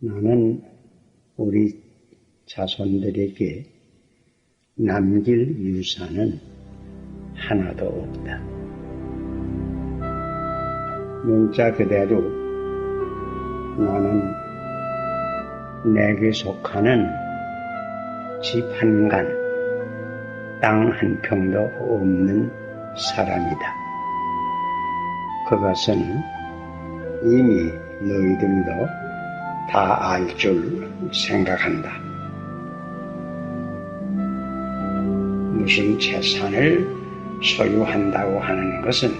나는 우리 자손들에게 남길 유산은 하나도 없다. 문자 그대로 나는 내게 속하는 집 한 간, 땅 한 평도 없는 사람이다. 그것은 이미 너희들도 다 알 줄 생각한다. 무슨 재산을 소유한다고 하는 것은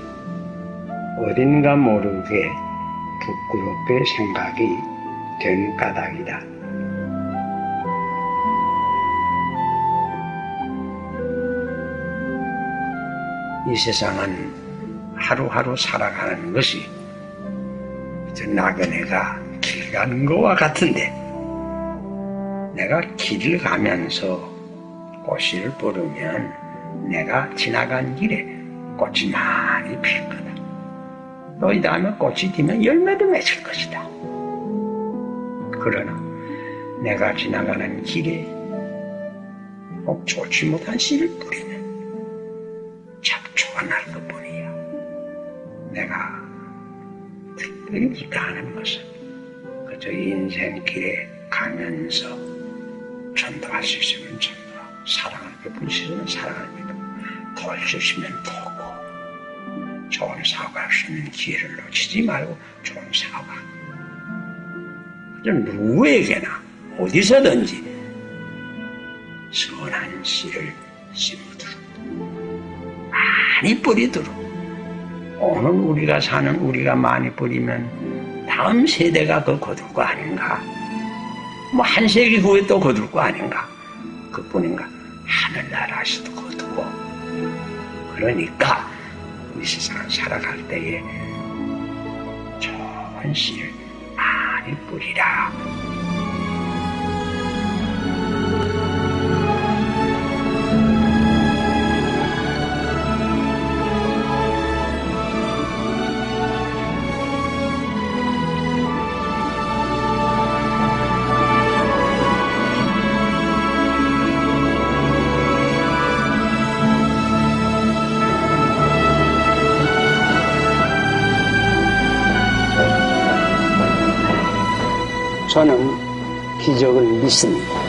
어딘가 모르게 부끄럽게 생각이 된 까닭이다. 이 세상은 하루하루 살아가는 것이 저 나그네가 길 가는 것과 같은데 내가 길을 가면서 꽃을 부르면 내가 지나간 길에 꽃이 많이 필 거다. 또 이 다음에 꽃이 피면 열매도 맺을 것이다. 그러나 내가 지나가는 길에 꼭 좋지 못한 씨를 뿌리면 잡초가 날 것뿐이야. 내가 특별히 네가 하는 것은 그 저 인생길에 가면서 전도할 수 있으면 전도, 사랑을 베풀 수 있으면 사랑을 베풀고 도울 수 있으면 도고 좋은 사고할 수 있는 기회를 놓치지 말고 좋은 사고. 그저 누구에게나 어디서든지 선한 씨를 심어두라 많이 뿌리도록. 오늘 우리가 사는 우리가 많이 뿌리면 다음 세대가 그 거둘 거 아닌가? 뭐 한 세기 후에 또 거둘 거 아닌가? 그뿐인가? 하늘나라에서도 거두고 그러니까 이 세상을 살아갈 때에 좋은 씨를 많이 뿌리라. 저는 기적을 믿습니다.